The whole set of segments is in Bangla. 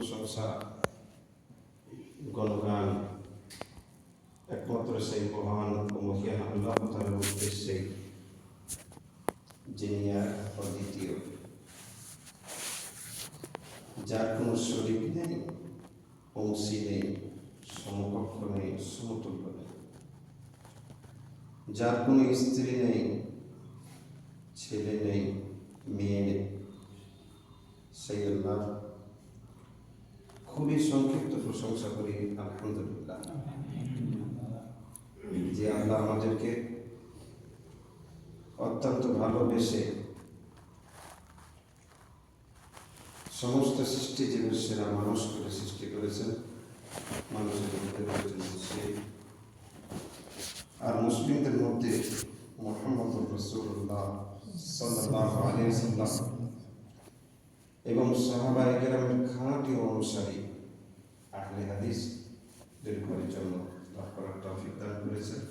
প্রশংসা গণগান, একমাত্র সেই মহান মহিয়ান আল্লাহ তালার উদ্দেশ্যে, যিনি এক অদ্বিতীয়। যার কোনো শরীর নেই অংশী নেই, সমকক্ষ নেই, সমতুল্য নেই। যার কোনো স্ত্রী নেই, ছেলে নেই, মেয়ে নেই, সেই আল্লাহ খুবই সংক্ষিপ্ত প্রশংসা করি, আলহামদুলিল্লাহ। যে আল্লাহ আমাদেরকে অত্যন্ত ভালোবেসে সমস্ত সৃষ্টি জীবের সেরা মানুষ করে সৃষ্টি করেছেন, মানুষের মধ্যে আর মুসলিমদের মধ্যে মোহাম্মদ রসুল্লাহ সাল্লাহ আলিয়া সাল্লাম এবং সাহাবাই কেরামের খাঁটি অনুসারী আহলে হাদিস দীর্ঘের জন্য লাভ করার তৌফিক দান করেছেন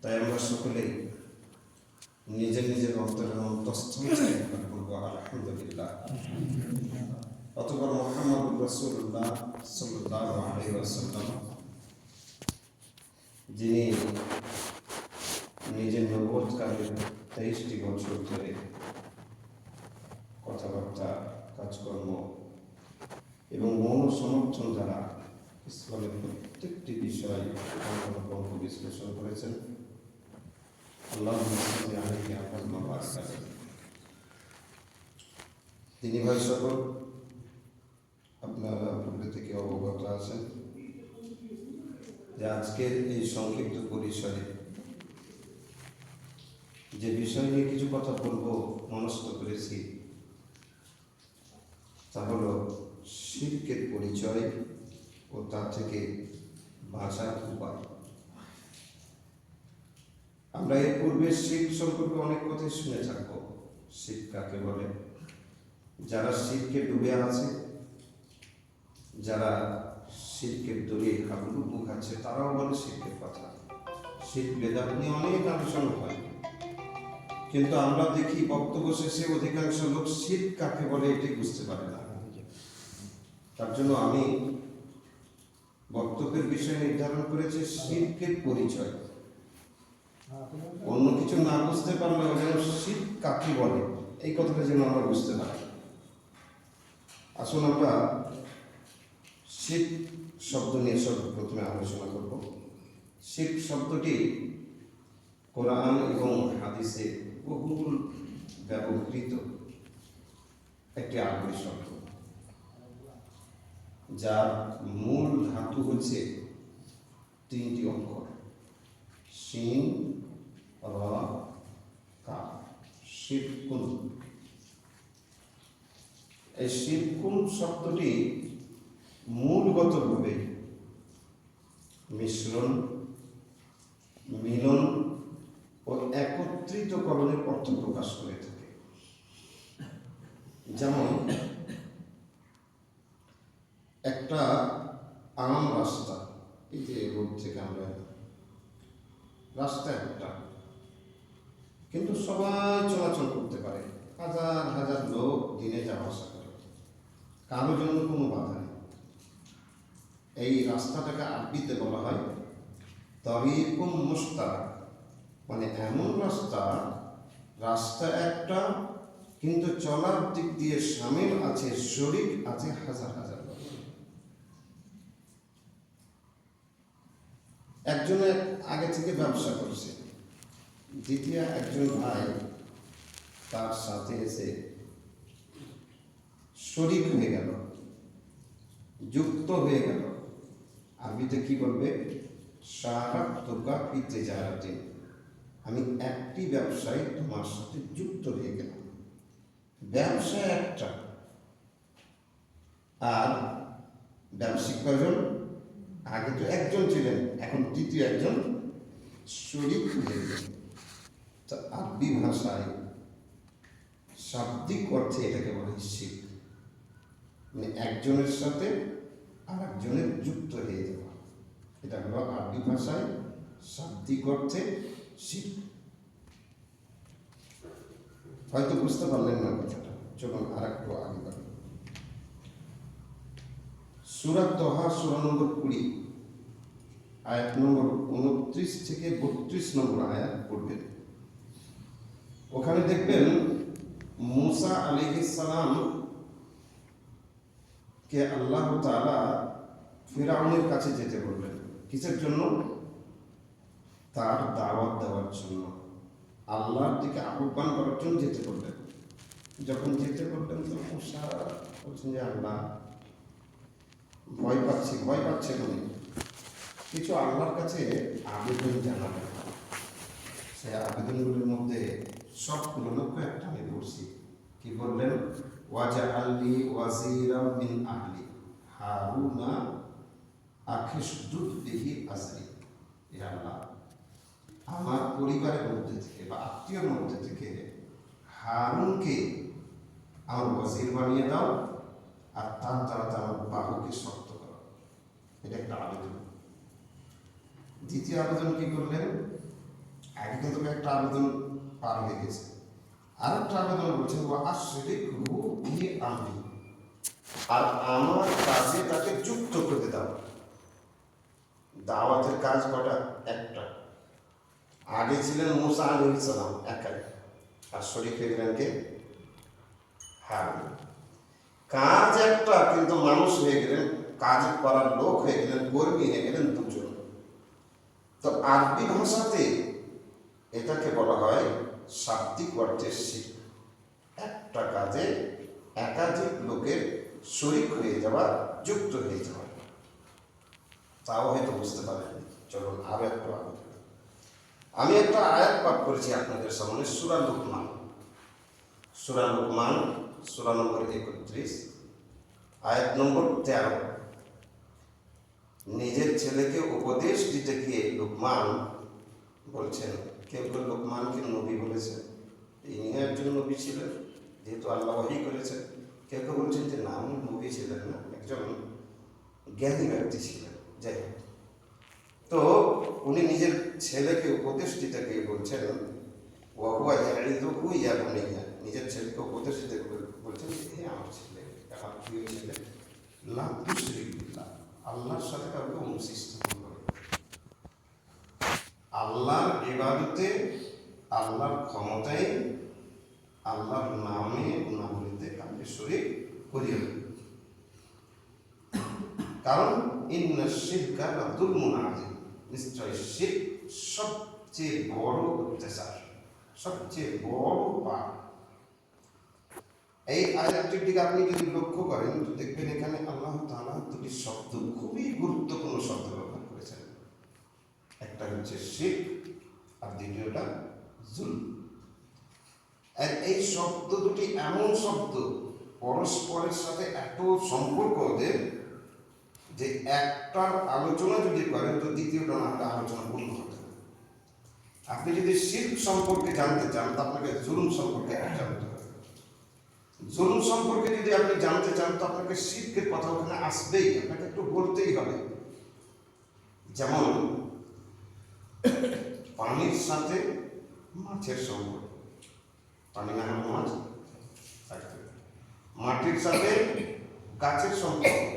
তাই আমরা সকলেই নিজের নিজের অন্তরের অন্তঃস্থল বলব, আলহামদুলিল্লাহ। অতপর মোহাম্মদ রসুল্লাহ সাল্লাহ আলী ওয়াসাল্লাম, যিনি নিজের নবোধকালের তেইশটি বছর ধরে কথাবার্তা, কাজকর্ম এবং মৌন সমর্থন দ্বারা ইসলামের প্রত্যেকটি বিষয় বিশ্লেষণ করেছেন আল্লাহ তিনি ভাই সকল, আপনারা পূর্বে থেকে অবগত আছেন যে আজকের এই সংক্ষিপ্ত পরিসরে যে বিষয় নিয়ে কিছু কথা বলব, মনস্থ করেছি, তা হলো শিল্পের পরিচয় ও তা থেকে বাঁচার উপায়। আমরা এর পূর্বে শিখ সম্পর্কে অনেক কথাই শুনে থাকব। শিখ কাকে বলে? যারা শিখকে ডুবে আছে, যারা শিল্পের দড়িয়ে হাবুডুবু খাচ্ছে তারাও বলে শিল্পের কথা। শিল্প বেদাত নিয়ে অনেক আলোচনা হয়। কিন্তু আমরা দেখি বক্তব্য শেষে অধিকাংশ লোক শীত কাকে বলে এটি বুঝতে পারে না। তার জন্য আমি বক্তব্যের বিষয় নির্ধারণ করেছি শিল্পের পরিচয়। অন্য কিছু না বুঝতে পারলেও যেন শীত কাকে বলে? এই কথাটা যেন আমরা বুঝতে পারি। আসুন আমরা শীত শব্দ নিয়ে সব প্রথমে আলোচনা করব। শীত শব্দটি কোরআন এবং হাদিসে বহুল ব্যবহৃত একটি আরবি শব্দ। যার মূল ধাতু হচ্ছে তিনটি অক্ষর। সিন র, কা শিবকুন এই শিবকুন শব্দটি মূলগতভাবে মিশ্রণ, মিলন ও একত্রিতকরণের অর্থ প্রকাশ করে থাকে। যেমন একটা আম রাস্তা এই যে রোড থেকে আমরা রাস্তা একটা কিন্তু সবাই চলাচল করতে পারে। হাজার হাজার লোক দিনে যাওয়া আসা করে। কারোর জন্য কোনো বাধা নেই। এই রাস্তাটাকে আরবিতে বলা হয় তরিকুম মুস্তাক মানে এমন রাস্তা রাস্তা একটা, কিন্তু চলার দিক দিয়ে সামিল আছে, শরীর আছে হাজার হাজার। লোক। একজনের আগে থেকে ব্যবসা করছে, দ্বিতীয় একজন ভাই তার সাথে এসে শরিক হয়ে গেল, যুক্ত হয়ে গেল। আরবিতে কি বলবে, সারা তোকা পিতে যারাতে আমি একটি ব্যবসায় তোমার সাথে যুক্ত হয়ে গেলাম। ব্যবসা একটা। আর ব্যবসায়িক কয়জন? আগে তো একজন ছিলেন, এখন তৃতীয় একজন শরিক হয়ে তা আরবি ভাষায় শাব্দিক অর্থে এটাকে বলে শিখ। মানে একজনের সাথে আর একজনের যুক্ত হয়ে যাওয়া। এটা হলো আরবি ভাষায় শাব্দিক অর্থে শিখ। হয়তো বুঝতে পারলেন না কথাটা। চলুন আর একটু আগে সুরাত দহা, সুরা নম্বর কুড়ি। আয়াত নম্বর উনত্রিশ থেকে বত্রিশ নম্বর আয়াত পড়বেন। ওখানে দেখবেন মুসা সালাম কে আল্লাহ তাআলা ফিরাউনের কাছে যেতে বললেন। কিসের জন্য? তার দাওয়াত দেওয়ার জন্য। আল্লাহর দিকে আহ্বান করার জন্য যেতে বললেন। যখন যেতে বললেন তো মুসা বলছেন যে আল্লাহ ভয় পাচ্ছি, ভয় পাচ্ছে উনি কিছু আল্লাহর কাছে আবেদন জানাবেন সেই আবেদনগুলির মধ্যে সবগুলো লক্ষ্য একটা আমি পড়ছি কি বললেন? ওয়াজা আল্লি ওয়াজিরাম মিন আহলি। হারুনা আখিসদুদ বিহি আজরি। এ আল্লাহ, আমার পরিবারের মধ্যে থেকে বা আত্মীয়র মধ্যে থেকে হারুনকে আমার ওয়াজির বানিয়ে দাও। আর তার দ্বারা তার বাহুকে শক্ত করো। এটা একটা আবেদন। দ্বিতীয় আবেদন কি করলেন? আগে কিন্তু একটা আবেদন পার হয়ে গেছে। আর একটা আবেদন বলছেন ও আসলে কি আমি আর আমার কাজে তাকে যুক্ত করে দাও। দাওয়াতের কাজ কটা? একটা। আগে ছিলেন মুসা আলী সালাম, একাই। আর শরীফ গেলেন কে? হারুন। কাজ একটা, কিন্তু মানুষ হয়ে গেলেন, কাজ করার লোক হয়ে গেলেন, কর্মী হয়ে গেলেন দুজন। তো আরবি ভাষাতে এটাকে বলা হয় শাব্দিক অর্থের শিখ একটা কাজে একাধিক লোকের শরিক হয়ে যাওয়া, যুক্ত হয়ে যাওয়া। তাও হয়তো বুঝতে পারেন চলুন আরও একটু আগে। আমি একটা আয়াত পাঠ করেছি আপনাদের সামনে, সুরা লুকমান। সুরা লুকমান সুরা নম্বর একত্রিশ, আয়াত নম্বর তেরো। নিজের ছেলেকে উপদেশ দিতে গিয়ে লোকমান বলছেন কেউ কেউ লোকমানকে নবী বলেছেন। ইনি একজন নবী ছিলেন, যেহেতু আল্লাহ ওয়াহি করেছেন। কেউ কেউ বলছেন যে, না, উনি নবী ছিলেন না, একজন জ্ঞানী ব্যক্তি ছিলেন। যাই হোক। তো উনি নিজের ছেলেকে উপদেশ দিতে গিয়ে বলছেন ওয়াহুয়া ইয়াইদুহু ইয়া বুনাইয়া নিজের ছেলেকে উপদেশ দিতে বল- বলছেন হে আমার ছেলে আমার প্রিয় ছেলে? লা তুশরিক আল্লাহর সাথে কাউকে করে আল্লাহর ইবাদতে, আল্লাহর ক্ষমতায়, আল্লাহর নামে গুণাবলিতে কাউকে শরীর করিও। কারণ, ইন্না শিরকা লা যুলমুন আযীম। নিশ্চয় শিরক সবচেয়ে বড় অত্যাচার, সবচেয়ে বড় পাপ। এই আয়াতটির দিকে আপনি যদি লক্ষ্য করেন দেখবেন এখানে আল্লাহ তাআলা দুটি শব্দ, খুবই গুরুত্বপূর্ণ শব্দ ব্যবহার করেছেন। একটা হচ্ছে শিরক আর দ্বিতীয়টা জুল আর এই শব্দ দুটি এমন শব্দ, পরস্পরের সাথে এত সম্পর্ক ওদের, যে একটার আলোচনা যদি করেন, তো দ্বিতীয়টা না আলোচনা পূর্ণ হবে আপনি যদি শিল্প সম্পর্কে জানতে চান, তো আপনাকে জুলুম সম্পর্কে হবে। জুলুম সম্পর্কে যদি আপনি জানতে চান, তো আপনাকে শিল্পের কথা ওখানে আসবেই, আপনাকে একটু বলতেই হবে। যেমন, পানির সাথে মাছের সম্পর্ক। পানি না হলে মাছ মাটির সাথে গাছের সম্পর্ক।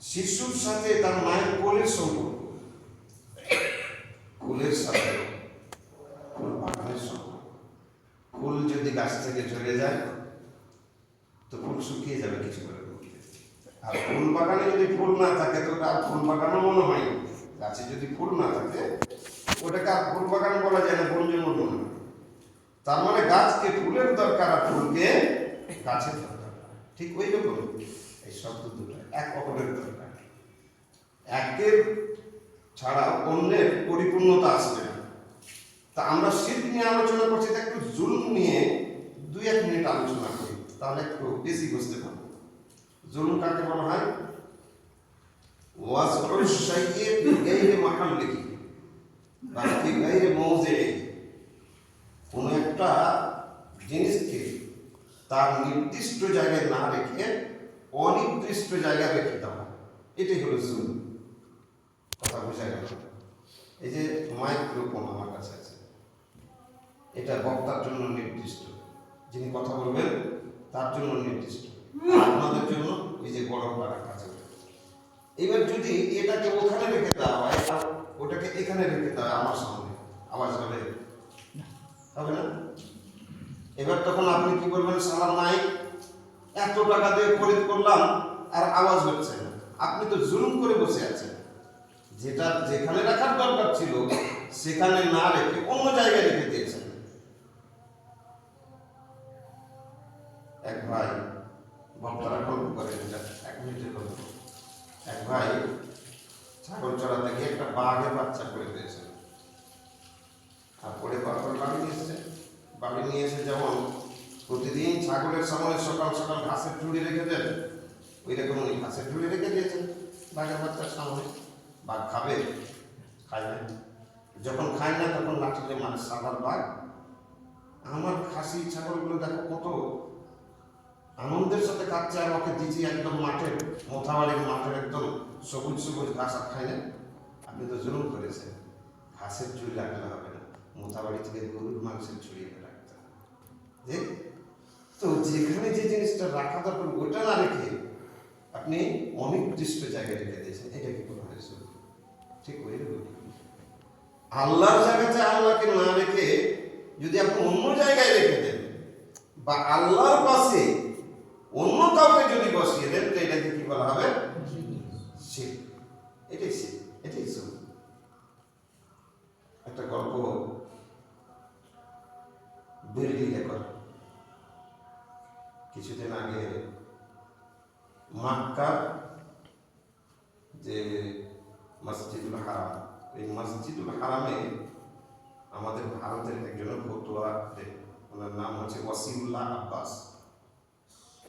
শিশুর সাথে তার মায়ের কোলের সম্পর্ক। কুলের সাথে ফুল বাগানের সম্পর্ক ফুল যদি গাছ থেকে ঝরে যায়, তো ফুল শুকিয়ে যাবে কিছু করে আর ফুল বাগানে যদি ফুল না থাকে, তো আর ফুল বাগানও মনে হয়। গাছে যদি ফুল না থাকে, ওটাকে আর ফুল বাগান বলা যায় না বন জঙ্গল মনে। তার মানে গাছকে, ফুলের দরকার আর ফুলকে গাছের দরকার ঠিক ওই রকম এই শব্দ দুটো, এক অপরের দরকার একের ছাড়া অন্যের পরিপূর্ণতা আসবে না তা আমরা শীত নিয়ে আলোচনা করছি তা একটু জুলুম নিয়ে দুই এক মিনিট আলোচনা করি, তাহলে একটু বেশি বুঝতে পারব। জুলুম কাকে বলা হয়? ওয়াজকুর শাইয়ে ফি গায়রি মাহাল্লিহি বা ফি গায়রি মওজিহি কোন একটা জিনিসকে তার নির্দিষ্ট জায়গায় না রেখে অনির্দিষ্ট জায়গায় রেখে দেওয়া এটাই হলো জুলুম কথা বোঝা গেল? এই যে মাইক্রোফোন আমার কাছে। এটা বক্তার জন্য নির্দিষ্ট। যিনি কথা বলবেন, তার জন্য নির্দিষ্ট। আপনাদের জন্য এই যে পাড়া কাছে এবার যদি এটাকে ওখানে রেখে দেওয়া হয় ওটাকে এখানে রেখে দেওয়া আমার সামনে। আওয়াজ হবে? হবে না? এবার তখন আপনি কি বলবেন, সালাম নাই এত টাকা দিয়ে খরিদ করলাম আর আওয়াজ হচ্ছে না। আপনি তো জুলুম করে বসে আছেন। যেটা যেখানে রাখার দরকার ছিল, সেখানে না রেখে অন্য জায়গায় রেখে দিয়েছেন এক ভাই বক্তারা গল্প করে এটা এক মিনিটের গল্প এক ভাই ছাগল চড়াতে গিয়ে একটা বাঘের বাচ্চা করে দিয়েছে আর পরে তারপর বাড়ি নিয়ে এসেছে বাড়ি নিয়ে এসে যেমন প্রতিদিন ছাগলের সামনে সকাল সকাল ঘাসের ঝুড়ি রেখে দেন ওই রকম উনি ঘাসের ঝুড়ি রেখে দিয়েছেন। বাঘের বাচ্চার সামনে বাঘ খাবে খায় না। যখন খায় না তখন লাঠিতে মানে সাদার বাঘ আমার খাসি ছাগলগুলো দেখো কত। আনন্দের সাথে আর ওকে দিচ্ছি একদম মাঠের মোথাবাড়ির মাঠের একদম সবুজ সবুজ ঘাস আর খায় না। আপনি তো জুলুম করেছেন। ঘাসের ঝুড়ি রাখলে হবে না। মোথাবাড়ি থেকে গরুর মাংসের এনে রাখতে হবে। তো যেখানে যে জিনিসটা রাখা দরকার ওটা না রেখে আপনি অনির্দিষ্ট জায়গায় রেখে দিয়েছেন। এটা কি কোনো হয়েছে? ঠিক ওই আল্লাহর জায়গাতে আল্লাহকে না রেখে যদি আপনি অন্য জায়গায় রেখে দেন বা আল্লাহর পাশে অন্য কাউকে যদি বসিয়ে দেন তো এটাকে কি বলা হবে? শিরক। এটাই শিরক, এটাই শিরক। একটা গল্প বিরলি রেকর্ড কিছুদিন আগে মাক্কার যে মসজিদুল হারাম, এই মসজিদুল হারামে আমাদের ভারতের একজন ফতুয়া ওনার নাম হচ্ছে ওয়াসিউল্লাহ আব্বাস,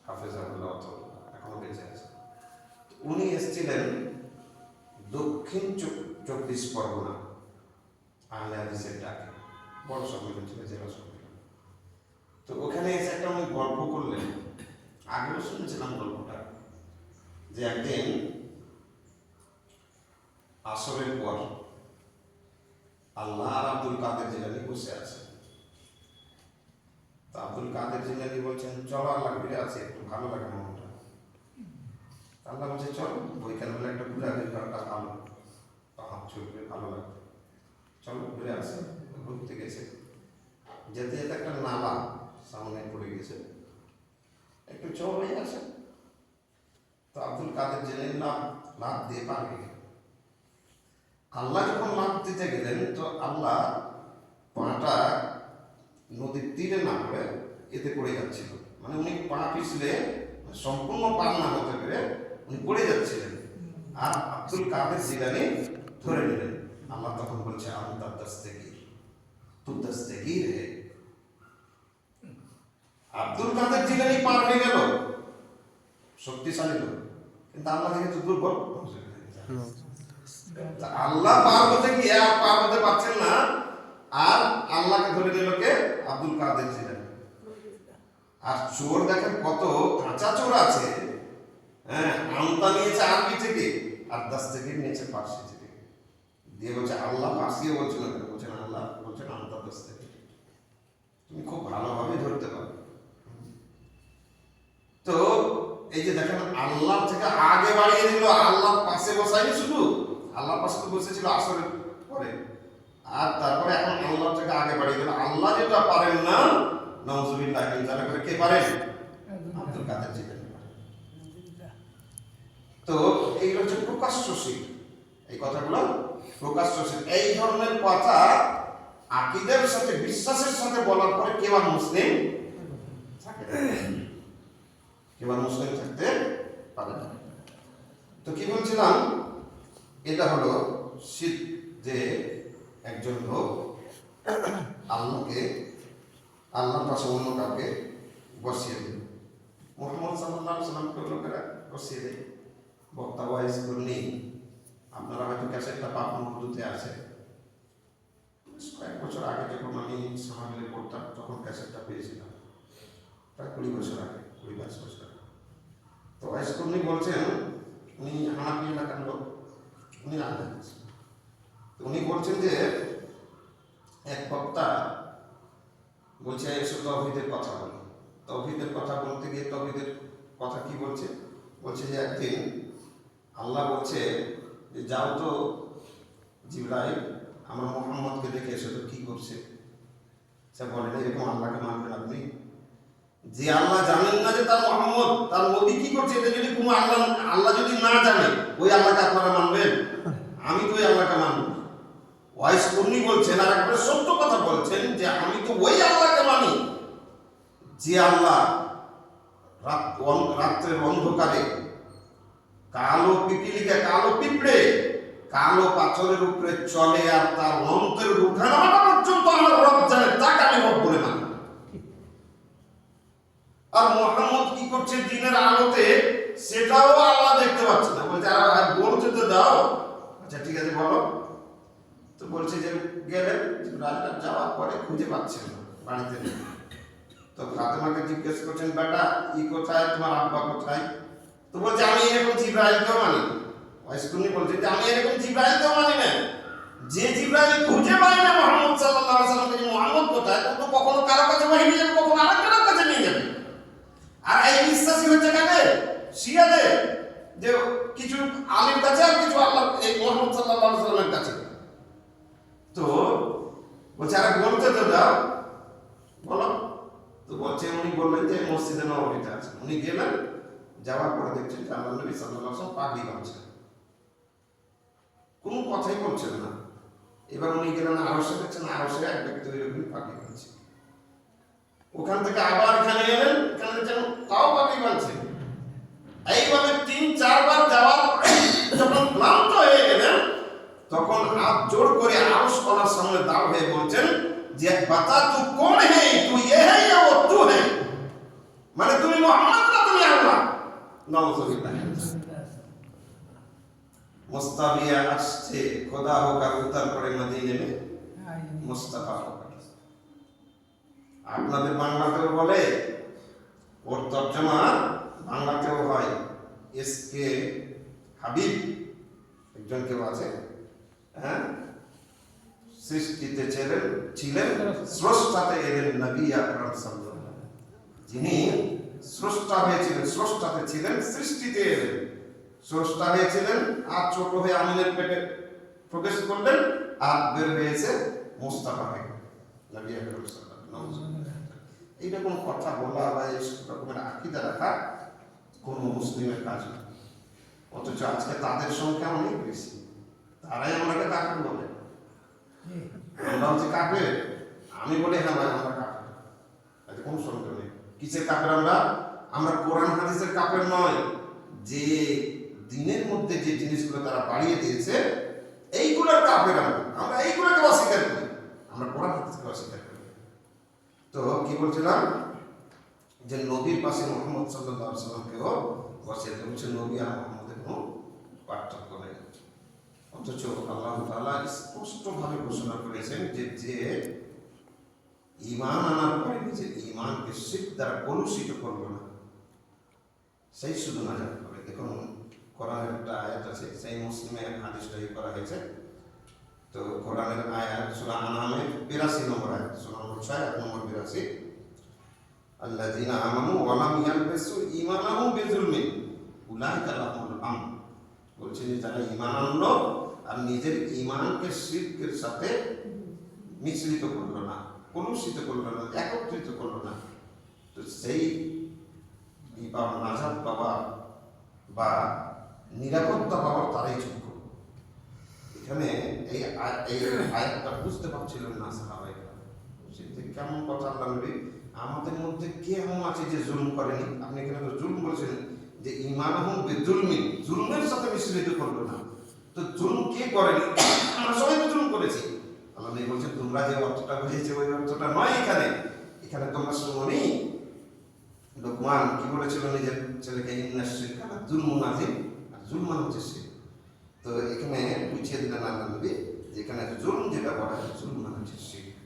হাফেজাহুল্লাহ এখনও বেঁচে আছে। উনি এসেছিলেন দক্ষিণ চব্বিশ পরগনা, আহলে ডাকে। বড় সম্মেলন ছিল, জেলা সম্মেলন। তো ওখানে এসে একটা উনি গল্প করলেন। আগেও শুনেছিলাম গল্পটা, যে একদিন আসরের পর আল্লাহ আর আব্দুল কাদের জিলানি বসে আছে। তো আব্দুল কাদের জিলানি বলছেন, চল আল্লাহ ঘুরে আছে, একটু ভালো লাগে মনটা। আল্লাহ বলছে, চল বইকাল বেলা একটা ঘুরে আসবে ঘরটা ভালো। পাহাড় চলবে ভালো লাগবে। চলো, ঘুরে আসে, ঘুরতে গেছে। যেতে যেতে একটা নালা সামনে পড়ে গেছে। চল হয়ে আসে তো আব্দুল কাদের জেনে লাভ লাভ দিয়ে পার আল্লাহ যখন লাভ দিতে গেলেন, তো আল্লাহ পাটা নদীর তীরে না পড়ে এতে পড়ে যাচ্ছিল। মানে উনি পা পিছলে সম্পূর্ণ পার না হতে পেরে উনি পড়ে যাচ্ছিলেন। আর আব্দুল কাদের জিলানি ধরে নিলেন। আল্লাহ তখন বলছে আমি তার দস্তেগির। তু দস্তেগির হে আব্দুল কাদের জিলানি পার হয়ে গেল? শক্তিশালী লোক। কিন্তু আল্লাহ থেকে তো দুর্বল। আল্লাহ পার হতে আর পার হতে পারছেন না। আর আল্লাহকে ধরে নিল কে? আব্দুল কাদের ছিলেন আর চোর দেখেন কত কাঁচা চোর আছে। হ্যাঁ আমতা নিয়েছে আরবি থেকে, আর দাস থেকে নিয়েছে পার্সি থেকে। দিয়ে বলছে, আল্লাহ পার্সিও বলছে না বলছেন, আল্লাহ বলছেন আমতা দাস থেকে। তুমি খুব ভালোভাবে ধরতে পারবে তো এই যে দেখেন আল্লাহ থেকে আগে বাড়িয়ে দিল আল্লাহ পাশে বসায়নি শুধু আল্লাহ পাশে তো বসেছিল আসরের পরে। আর তারপরে এখন আল্লাহ থেকে আগে বাড়িয়ে দিল। আল্লাহ যেটা পারেন না নজরুল্লাহ তাহলে করে কে পারেন? আব্দুল কাদের জিলানী তো এইগুলো হচ্ছে প্রকাশ্যশীল। এই কথাগুলো প্রকাশ্যশীল। এই ধরনের কথা আকিদের সাথে বিশ্বাসের সাথে বলার পরে কেউ আর মুসলিম? থাকে। কেউ মুসলিম থাকতে পারে না। তো কি বলছিলাম? এটা হলো শীত যে একজন লোক আল্লাহকে, আল্লাহর পাশে অন্য কাউকে বসিয়ে দিল মোহাম্মদ সাল্লাহ সাল্লামকে লোকেরা বসিয়ে দেয়। বক্তা ওয়াইজ করনি আপনারা হয়তো ক্যাসেটটা পাপন উর্দুতে আছে। কয়েক বছর আগে যখন আমি সাহাবিলে পড়তাম, তখন ক্যাসেটটা পেয়েছিলাম। প্রায় কুড়ি বছর আগে, কুড়ি বাইশ বছর তো ওয়াইজ করনি বলছেন, উনি হানাফি এলাকার লোক উনি আলেন তো উনি বলছেন যে, এক বক্তা বলছে, এসো তহিদের কথা বলো। তহিদের কথা বলতে গিয়ে তহিদের কথা কি বলছে? বলছে যে, একদিন আল্লাহ বলছে যে, যাও তো জিব্রাইল, আমার মোহাম্মদকে দেখে এসে তো কি করছে। সে বলেন, এরকম আল্লাহকে মানবেন আপনি? যে আল্লাহ জানেন না যে তার মোহাম্মদ, তার নবী কি করছে এটা যদি কোনো আল্লাহ আল্লাহ যদি না জানে, ওই আল্লাহকে আপনারা মানবেন? আমি তো ওই আল্লাহকে মানব ওয়াইস কর্মী বলছেন, আর একবারে সত্য কথা বলছেন যে আমি তো ওই আল্লাহকে মানি। যে আল্লাহ রাত্রের অন্ধকারে কালো পিপিলিকা কালো পিঁপড়ে, কালো পাথরের উপরে চলে আর তার অন্তরের উঠানামাটা পর্যন্ত আমার রব জানে, তাকে আমি রব বলে মানি। আর মোহাম্মদ কি করছে দিনের আলোতে? সেটাও আল্লাহ দেখতে পাচ্ছে না। বলছে, আর বলতে তো দাও? আচ্ছা ঠিক আছে, বলো। তো বলছে যে, গেলেন? রাজা যাওয়ার পরে খুঁজে পাচ্ছেন বাড়িতে। তো ফাতেমাকে জিজ্ঞেস করছেন, বেটা, ই কোথায়? তোমার আব্বা কোথায়? তো বলছে, আমি এরকম জিব্রাইলকেও মানি না ওয়াইসকুনি বলছে যে, আমি এরকম জিব্রাইলকেও মানি না যে জিব্রাইল খুঁজে পায় না মোহাম্মদ সাল্লাল্লাহু আলাইহি সাল্লামকে যে মোহাম্মদ কোথায় তো কখনো কারও কাছে ওয়াহি নিয়ে যাবে কখনো আরেকজনের কাছে নিয়ে যাবে আর এই হচ্ছে কাকে? যে কিছু আলীর কাছে আর কিছু আল্লাহ, এই মোহাম্মদ সাল্লামের কাছে। তো বলছে, আরে বলতে তো দাও। বলো। তো বলছে, উনি বললেন যে, মসজিদে নববীতে আছে। উনি গেলেন, যাওয়ার পরে দেখছেন যে আল্লাহ নবী সাল্লাল্লাহু আলাইহি কোনো কথাই বলছেন না। এবার উনি গেলেন আরসে, দেখছেন আরসে এক ব্যক্তি বাঁধছে ওখান থেকে আবার এখানে গেলেন এখানে দেখছেন তাও পাগড়ি বাঁধছে এইভাবে তিন, চারবার যাওয়ার পরে যখন ক্লান্ত হয়ে গেলেন, তখন হাত জোর করে আরস করার সামনে দাঁড় হয়ে বলছেন যে, বাতা তু কোন হে? তু এ হে ও তু হে? মানে তুমি মোহাম্মদ না তুমি আল্লাহ? নাউজুবিল্লাহ। মুস্তাফিয়া আসছে, খোদা হোক আর উত্তর করে মদিনে মে মুস্তাফা হোক। আপনাদের বাংলাতেও বলে? ওর তর্জমা বাংলাতেও হয়? এস কে হাবিব একজন কেউ আছে? হ্যাঁ? সৃষ্টিতে ছিলেন ছিলেন, স্রষ্টাতে এলেন নবী আকরাম সাল্লাল্লাহু যিনি স্রষ্টা হয়েছিলেন, স্রষ্টাতে ছিলেন, সৃষ্টিতে এলেন। স্রষ্টা হয়েছিলেন, আর ছোট হয়ে আমিনের পেটে প্রবেশ করলেন, আর বের হয়েছে মোস্তাফা হয়ে। নবী আকরাম। এইটা কোনো কথা বলা বা এই রকমের আকিদা রাখা কোনো মুসলিমের কাজ না। অথচ আজকে তাদের সংখ্যা অনেক বেশি। তারাই আমাকে কাফের বলে। আমরা হচ্ছে কাফের। আমি বলি হ্যাঁ ভাই আমরা কাফের। আচ্ছা কোন সন্দেহ নেই। কিসের কাফের আমরা? আমরা কোরআন হাদিসের কাপের নয়। যে দিনের মধ্যে যে জিনিসগুলো তারা বাড়িয়ে দিয়েছে এইগুলোর কাফের আমরা। আমরা এইগুলোকে অস্বীকার করি। আমরা কোরআন হাদিসকে অস্বীকার করি। তো কি বলছিলাম? যে নবীর পাশে মোহাম্মদ সাল্লাহ সাল্লামকেও দেয় বলছে নবী আর মোহাম্মদের কোনো পার্থক্য নেই। অথচ আল্লাহ তাআলা স্পষ্টভাবে ঘোষণা করেছেন যে যে ইমান আনার পরে নিজের ইমানকে শিখ দ্বারা কলুষিত করবে না। সেই শুধু নাজাত পাবে দেখুন, কোরআনের একটা আয়াত আছে, সেই মুসলিমের হাদিসটা ই করা হয়েছে। তো কোরআনের আয়াত সূরা আনামের 82 নম্বর আয়াত, সূরা নম্বর 6 আয়াত নম্বর 82 আল্লাযীনা আমানু ওয়া লাম ইয়ালবিসু ঈমানাহুম বিযুলমিন উলাইকা লাহুমুল আমন বলছে যে যারা ঈমান আনলো আর নিজের ঈমানকে শিরকের সাথে মিশ্রিত করল না, কলুষিত করল না, একত্রিত করল না, তো সেই পাওয়া নাজাত পাওয়া বা নিরাপত্তা পাওয়ার তারাই যোগ্য এখানে এই এই আয়াতটা বুঝতে পারছিলেন না সাহাবাই কেমন কথা আল্লাহ আমাদের মধ্যে কে এমন আছে যে জুলুম করেনি? আপনি এখানে তো জুলুম বলছেন যে ইমান হম বেজুলমিন, জুলুমের সাথে মিশ্রিত করল না। তো জুলুম কে করেনি? আমরা সবাই তো জুলুম করেছি। আল্লাহ নবী বলছেন, তোমরা যে অর্থটা বুঝেছে, ওই অর্থটা নয় এখানে। এখানে তোমরা শুনি লোকমান কি বলেছিল নিজের ছেলেকে ইন্নাস শিরকানা জুলমুন আজিম আর জুলমান হচ্ছে শিরক। তো এখানে বুঝিয়ে দিলেন আল্লাহ নবী যে এখানে জুলম যেটা বলা হয় জুলমান হচ্ছে শিরক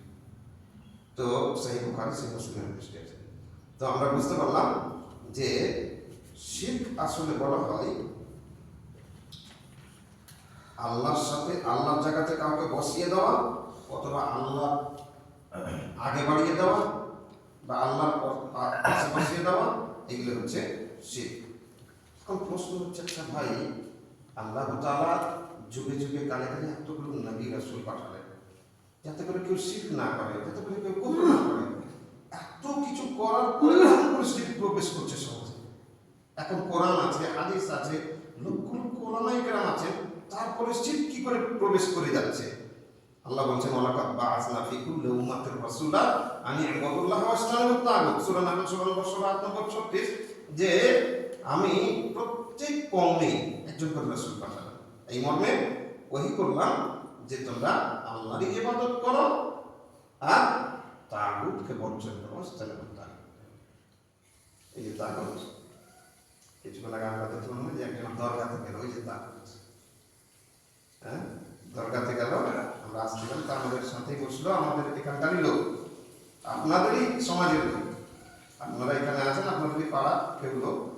তো সেই বুখারি, সেই মুসলিমের দৃষ্টি আছে। তো আমরা বুঝতে পারলাম যে শিখ আসলে বলা হয় আল্লাহর সাথে, আল্লাহর জায়গাতে কাউকে বসিয়ে দেওয়া অথবা আল্লাহ আগে বাড়িয়ে দেওয়া বা আল্লাহর বসিয়ে দেওয়া, এগুলো হচ্ছে শিখ এখন প্রশ্ন হচ্ছে আচ্ছা ভাই আল্লাহ তাআলা যুগে যুগে কালে কালে এতগুলো নবী রাসূল পাঠালেন যাতে করে কেউ শিখ না করে যাতে করে কেউ কুফর না করে। এত কিছু করার পরে শিখ প্রবেশ করছে সমাজে। এখন কোরআন আছে হাদিস আছে লক্ষ লক্ষ ওলামাই কেরাম আছে তারপরে শিখ কি করে প্রবেশ করে যাচ্ছে? আল্লাহ বলছেন ওয়ালাকাদ বাআসনা ফি কুল্লি উম্মাতির রাসূলা আনি ইবাদুল্লাহ ওয়াসতানিবুত তাগুত। সূরা নাহল সূরা নম্বর 16 আয়াত নম্বর 36 যে আমি প্রত্যেক কওমে একজন করে রাসূল এই মর্মে ওহী করলাম যে তোমরা আল্লাহরই ইবাদত করো আর তাগুতকে বর্জন করো ওয়াসতানিবুত তাগুত। এই যে তাগুত, কিছুক্ষণ আগে আমরা দেখলাম যে একজন দরগা থেকে গেল, ওই যে তাগুত। হ্যাঁ? দরগাতে গেল, আমরা আসছিলাম তা আমাদের সাথেই বসল, আমাদের এখানকারই লোক, আপনাদেরই সমাজের লোক। আপনারা এখানে আছেন, আপনাদেরই পাড়া কেউ লোক।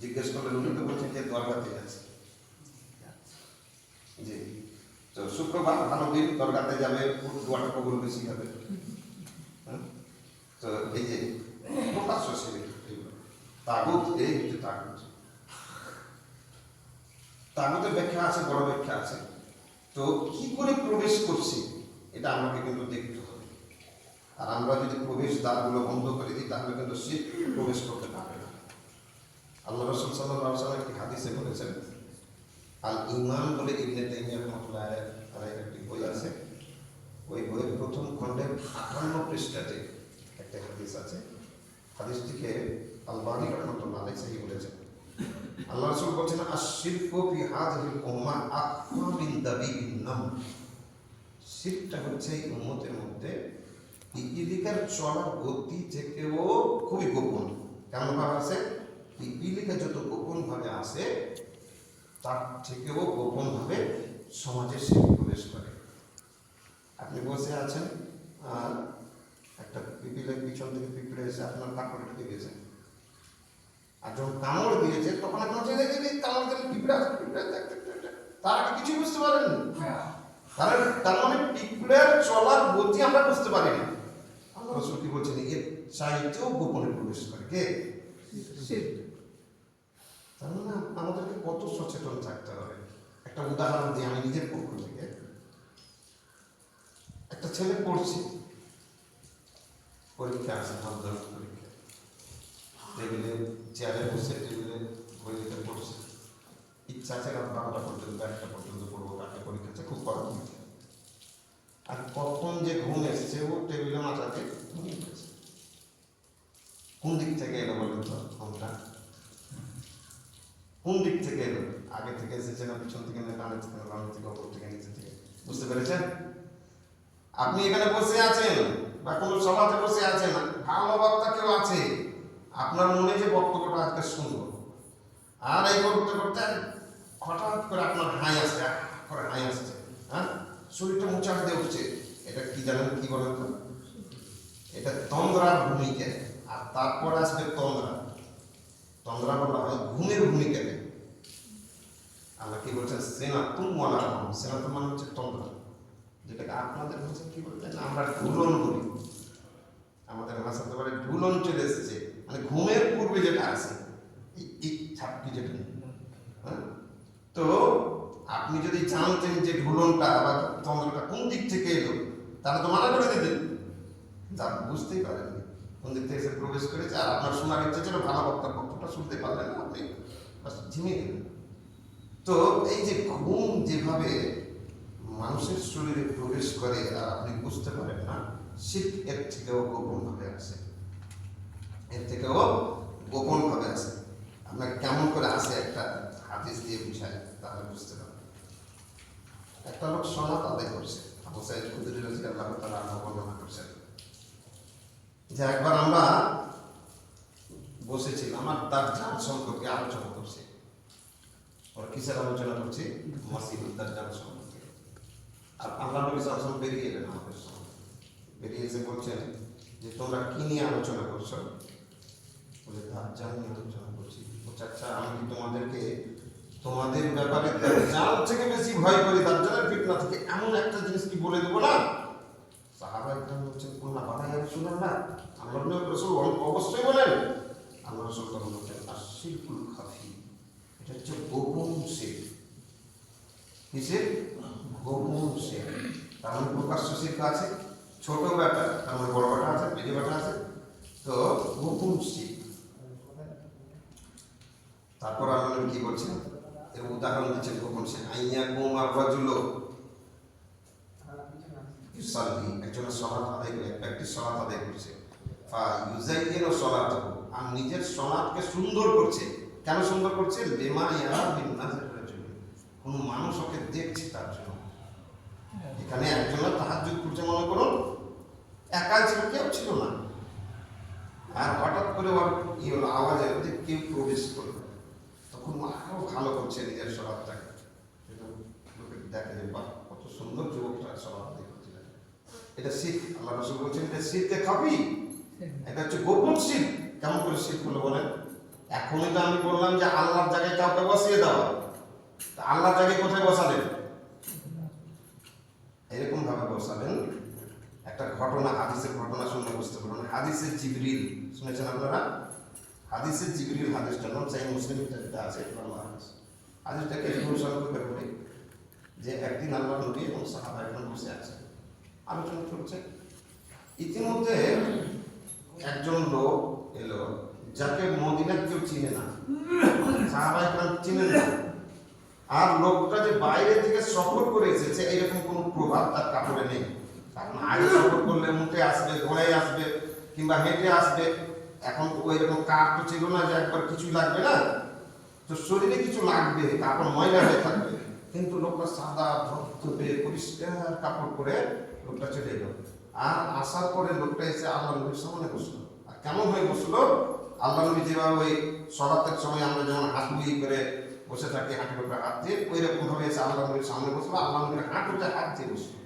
জিজ্ঞেস করলেন, উনি তো বলছেন যে দরগাতে যাচ্ছে জি। তো শুক্রবার ভালো দিন, দরগাতে যাবে দোয়াটা কবুল বেশি হবে। হ্যাঁ? তো এই যে প্রকাশ্য সেরে তাগুত, এই হচ্ছে তাগুত। তাগুতের ব্যাখ্যা আছে, বড় ব্যাখ্যা আছে। তো কি করে প্রবেশ করছি, এটা আমাকে কিন্তু দেখতে হবে। আর আমরা যদি প্রবেশ দ্বারগুলো বন্ধ করে দিই, তাহলে কিন্তু সে প্রবেশ করতে আল্লাহ রসুল সাল্লাহ একটি হাদিসে বলেছেন, আল ইমান বলে ইবনে তাইমিয়া রহমতুল্লাহ আলাইহির একটি বই আছে। ওই বইয়ের প্রথম খণ্ডের আটান্ন পৃষ্ঠাতে একটা হাদিস আছে, হাদিসটিকে আলবানি রহমতুল্লাহ আলাইহি সহি বলেছেন। আল্লাহ রাসূল বলছেন, আশ-শিরকু ফি হাযিহিল উম্মাহ আকফা মিন দাবিবিন নাম। শিরকটা হচ্ছে এই উম্মতের মধ্যে পিপিলিকার চলার গতি থেকেও খুবই গোপন। কেমন ভাবে আছে? পিপিলিকা যত গোপন ভাবে আসে তার থেকেও গোপন ভাবে সমাজে সে প্রবেশ করে। আপনি বসে আছেন আর একটা পিপিলের পিছন থেকে পিঁপড়ে এসে আপনার কাপড় ঢুকে গেছে। আর যখন কামড় দিয়েছে তখন আপনার জেনে গেলে কামড় দিলে পিঁপড়ে দেখ। তার আগে কিছু বুঝতে পারেননি। তার তার মানে পিঁপড়ের চলার গতি আমরা বুঝতে পারি না আল্লাহ রসুল কি বলছেন এর চাইতেও গোপনে প্রবেশ করে। কে? তার মানে আমাদেরকে কত সচেতন থাকতে হবে। একটা উদাহরণ দিই আমি নিজের পক্ষ থেকে। একটা ছেলে পড়ছে। পরীক্ষা আছে মাধ্যমিক পরীক্ষা। টেবিলে, চেয়ারে বসে, টেবিলে বইতে পড়ছে। ইচ্ছা আছে রাত বারোটা পর্যন্ত, একটা পর্যন্ত পড়ব কাকে পরীক্ষা খুব পরীক্ষা আর কখন যে ঘুম এসছে, ও টেবিলে মাথাতে ঘুমিয়ে গেছে। কোন দিক থেকে এলো বলেন তো, ঘুমটা? কোন দিক থেকে এলো আগে থেকে এসেছে না পিছন থেকে না ডানে থেকে, বামে থেকে ওপর থেকে নিচে থেকে? বুঝতে পেরেছেন? আপনি এখানে বসে আছেন বা কোনো সভাতে বসে আছেন, ভালো বক্তা কেউ আছে? আপনার মনে যে বক্তব্যটা আজকে শুনব। আর এই করতে করতে হঠাৎ করে আপনার হাই আসছে করে হাই আসছে হ্যাঁ? শরীরটা মুচাট দিয়ে উঠছে। এটা কি জানেন, কি বলেন তো? এটা তন্দ্রার ভূমিকা। আর তারপর আসবে তন্দ্রা। তন্দ্রা বলা হয় ঘুমের ভূমিকাকে আল্লাহ কি বলছেন? সেনা তুম মলা সেনা তো মানে হচ্ছে তন্দ্রা যেটাকে আপনাদের ভাষা কি বলতেন আমরা ঢুলন বলি। আমাদের ভাষাতে বলে ঢুলন চলে এসেছে। মানে ঘুমের পূর্বে যেটা আছে, এই- ছাপকি যেটা। হ্যাঁ? তো আপনি যদি জানতেন যে ঢুলনটা বা তন্দ্রটা কোন দিক থেকে এলো, তাহলে তো মানা করে দিতেন। তা বুঝতেই পারেননি। কোন দিক থেকে প্রবেশ করেছে, আর আপনার শোনার ইচ্ছে ছিল ভালো বক্তার বক্তব্যটা শুনতে পারলেন আপনি। ঝিমিয়ে গেলেন। তো এই যে ঘুম যেভাবে মানুষের শরীরে প্রবেশ করে, আর আপনি বুঝতে পারেন না শীত এর থেকেও গোপন ভাবে আসে এর থেকেও গোপন ভাবে আসে আপনার কেমন করে আসে একটা হাদিস দিয়ে বুঝায় তাহলে বুঝতে পারবেন। একটা লোক সনাত আদায় করছে। আবু সাইদ বর্ণনা করছেন। যে একবার আমরা বসেছিলাম আমার দার্জান সম্পর্কে আলোচনা করছি। ওরা কিসের আলোচনা করছি মসজিদ দার্জান সম্পর্কে আর আল্লাহ নবী সাল্লাম বেরিয়ে এলেন আমাদের সামনে বেরিয়ে এসে বলছেন যে তোমরা কি নিয়ে আলোচনা করছ বলে দার্জান নিয়ে আলোচনা করছি আচ্ছা আমি তোমাদেরকে তোমাদের ব্যাপারে দার্জান থেকে বেশি ভয় করি দার্জানের ফিটনা থেকে এমন একটা জিনিস কি বলে দেবো না সাহাবা একদম বলছেন কোনটা বাধা যাবে শুনেন না আল্লাহ নবী রসুল অবশ্যই বলেন আল্লাহ রসুল তখন বলছেন আর শিল্পুল হচ্ছে গোপন শিব কিসের গোপন শিব তার প্রকাশ্য শিল্প আছে ছোট ব্যাটা তার বড় ব্যাটা আছে মেজো ব্যাটা আছে তো গোপন শিব তারপর আমরা কি করছেন এর উদাহরণ দিচ্ছেন গোপন শিব আইয়া কুমার রাজুলো ইউসাল্লি একজনের সলাৎ আদায় করে এক ব্যক্তি সলাৎ আদায় করছে ফা ইউজাইয়েরও সলাৎ আর নিজের সলাৎকে সুন্দর করছে কেন সুন্দর করছে? বেমা ইয়ারা রাজুল কোন মানুষ ওকে দেখছে তার জন্য। এখানে একজনের তাহাজ্জুদ করছে মনে করুন। একাই ছিল কেউ ছিল না। আর হঠাৎ করে ওর হলো আওয়াজ এলো যে কেউ প্রবেশ করল তখন আরও ভালো করছে নিজের স্বভাবটাকে। দেখে যে বাহ কত সুন্দর যুবকটা স্বভাব আদায় এটা শীত আল্লাহ রসুল বলছেন এটা শীত দেখাবি এটা হচ্ছে গোপন শীত কেমন করে শীত হলো বলেন? এখনই তো আমি বললাম যে আল্লাহর জায়গায় কাউকে বসিয়ে দেওয়া তা আল্লাহর জায়গায় কোথায় বসাবেন এরকম ভাবে বসাবেন। একটা ঘটনা, হাদিসের ঘটনা শুনে বুঝতে পারবেন। হাদিসের জিবরিল, শুনেছেন আপনারা? হাদিসের জিবরিল হাদিসটা, নাম চাই মুসলিম আছে হাদিস হাদিসটাকে অনুসরণ করে যে একদিন আল্লাহ নবী এবং সাহাবা এখন বসে আছে, আলোচনা চলছে ইতিমধ্যে একজন লোক এলো যাকে মদিনার কেউ চিনে না। সাহাবা একরাম চিনেন না। আর লোকটা যে বাইরে থেকে সফর করে এসেছে এরকম কোনো প্রভাব তার কাপড়ে নেই। কারণ আগে সফর করলে মুখে আসবে ঘোড়ায় আসবে কিংবা হেঁটে আসবে। এখন ওই রকম কাঠ তো ছিল না যে একবার কিছু লাগবে না। তো শরীরে কিছু লাগবে কাপড় ময়লা হয়ে থাকবে। কিন্তু লোকটা সাদা ধবধবে পরিষ্কার কাপড় পরে লোকটা চলে এলো। আর আসার পরে লোকটা এসে আল্লাহ নবীর সামনে বসল। আর কেমন হয়ে বসল? আল্লাহ নবী যেভাবে ওই সরাতের সময় আমরা যেমন হাঁটুই করে বসে থাকি উপরে হাত দিয়ে ওই রকম ভাবে আল্লাহ নবীর সামনে বসবো আল্লাহ নবীর হাঁটুটা হাত দিয়ে বসল